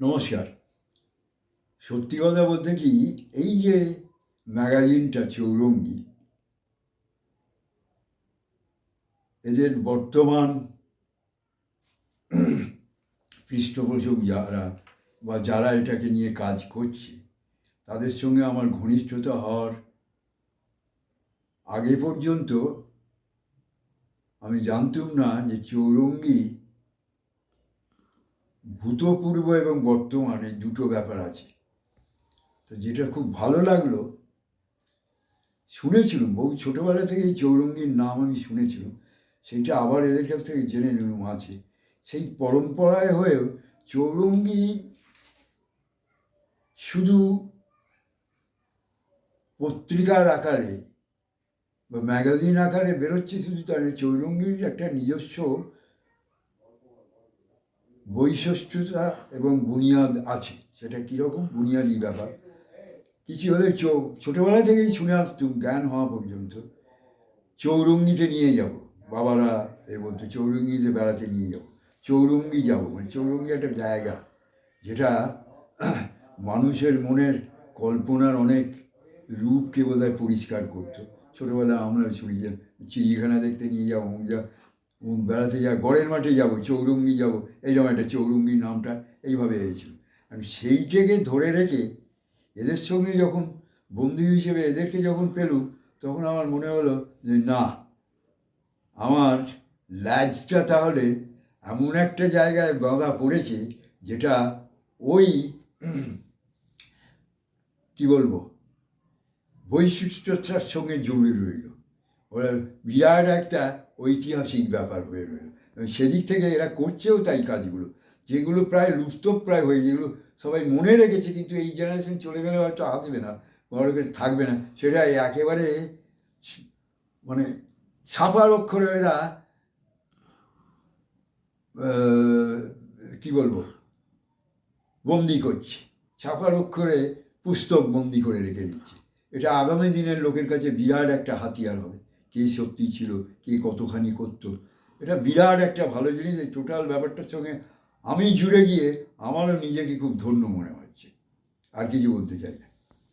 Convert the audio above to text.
নমস্কার। সত্যি কথা বলতে কি, এই যে ম্যাগাজিনটা চৌরঙ্গি, এদের বর্তমান পৃষ্ঠপোষক যারা বা যারা এটাকে নিয়ে কাজ করছে, তাদের সঙ্গে আমার ঘনিষ্ঠতা হওয়ার আগে পর্যন্ত আমি জানতাম না যে চৌরঙ্গি ভূতপূর্ব এবং বর্তমানে দুটো ব্যাপার আছে। তো যেটা খুব ভালো লাগল, শুনেছিলাম, বহু ছোটোবেলা থেকে এই চৌরঙ্গির নাম আমি শুনেছিলাম সেইটা আবার এদের কাছ থেকে জেনে নিলাম আছে। সেই পরম্পরায় হয়েও চৌরঙ্গি শুধু পত্রিকার আকারে বা ম্যাগাজিন আকারে বেরোচ্ছে শুধু নয়, চৌরঙ্গির একটা নিজস্ব বৈশিষ্ট্যতা এবং বুনিয়াদ আছে। সেটা কীরকম? বুনিয়াদি ব্যাপার। কিছু হলে চৌ ছোটোবেলা থেকেই শুনে আসতুম, জ্ঞান হওয়া পর্যন্ত, চৌরঙ্গিতে নিয়ে যাব। বাবারা এ বলতো, চৌরঙ্গিতে বেড়াতে নিয়ে যাব। চৌরঙ্গি যাব মানে চৌরঙ্গি একটা জায়গা, যেটা মানুষের মনের কল্পনার অনেক রূপকে বোধহয় পরিষ্কার করতো। ছোটোবেলায় আমরা শুনি যে চিড়িয়াখানা দেখতে নিয়ে যাব অমুক যা বেড়াতে যা গড়ের মাঠে যাব, চৌরঙ্গি যাব, এইরকম একটা চৌরঙ্গি নামটা এইভাবে হয়েছিল। আমি সেইটাকে ধরে রেখে এদের সঙ্গে যখন, বন্ধু হিসেবে এদেরকে যখন পেলুম, তখন আমার মনে হলো যে, না, আমার ল্যাজটা তাহলে এমন একটা জায়গায় বাঁধা পড়েছে যেটা ওই, কি বলব বৈশিষ্ট্যতার সঙ্গে জুড়ে রইল। ওরা বিরাট একটা ঐতিহাসিক ব্যাপার হয়ে রইল। সেদিক থেকে এরা করছেও তাই কাজগুলো, যেগুলো প্রায় লুপ্তপ্রায় হয়ে যেগুলো সবাই মনে রেখেছে, কিন্তু এই জেনারেশন চলে গেলে হয়তো আসবে না বড় করে থাকবে না। সেটা একেবারে মানে ছাপার অক্ষরে এরা কি বলব? বন্দি করছে। ছাপার অক্ষরে পুস্তক বন্দি করে রেখে দিচ্ছে। এটা আগামী দিনের লোকের কাছে বিরাট একটা হাতিয়ার হবে। কে সত্যি ছিল, কে কতখানি করত। এটা বিরাট একটা ভালো জিনিস, এই টোটাল ব্যাপারটার সঙ্গে আমি জুড়ে গিয়ে আমারও নিজেকে খুব ধন্য মনে হচ্ছে। আর কিছু বলতে চাই না।